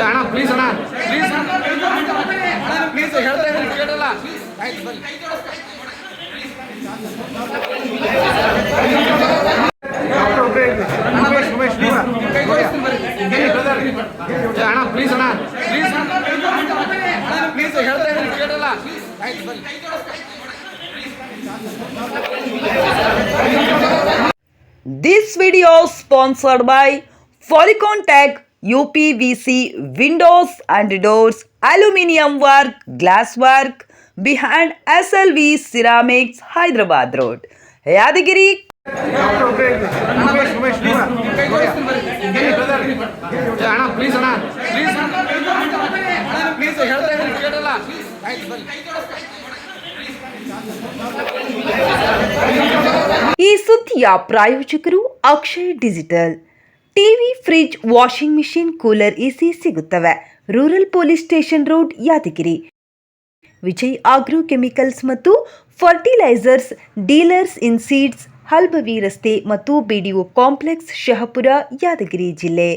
ಅಣ್ಣ ಪ್ಲೀಸ್ ಅಣ್ಣ please please ಹೇಳ್ತಾ ಕೇಳಲ್ಲ ಆಯ್ತು ಬನ್ನಿ ಅಣ್ಣ ಪ್ಲೀಸ್ ಅಣ್ಣ ಪ್ಲೀಸ್ ಪ್ಲೀಸ್ ಹೇಳ್ತಾ ಕೇಳಲ್ಲ. ಆಯ್ತು, ಬನ್ನಿ. This video is sponsored by Folicon Tech UPVC windows and doors, aluminium work, glass work behind SLV Ceramics, Hyderabad Road. Yadagiri. Please, ಸುದ್ದಿಯ ಪ್ರಾಯೋಜಕರು Akshay digital. TV, fridge, washing machine, cooler, AC ಸಿಗುತ್ತವೆ. Rural police station road, Yadgir. Vijay agro chemicals ಮತ್ತು fertilisers, dealers in seeds, ಹಲ್ಬವಿ ರಸ್ತೆ ಮತ್ತು ಬಿಡಿಒ complex Shahapur, Yadgir ಜಿಲ್ಲೆ.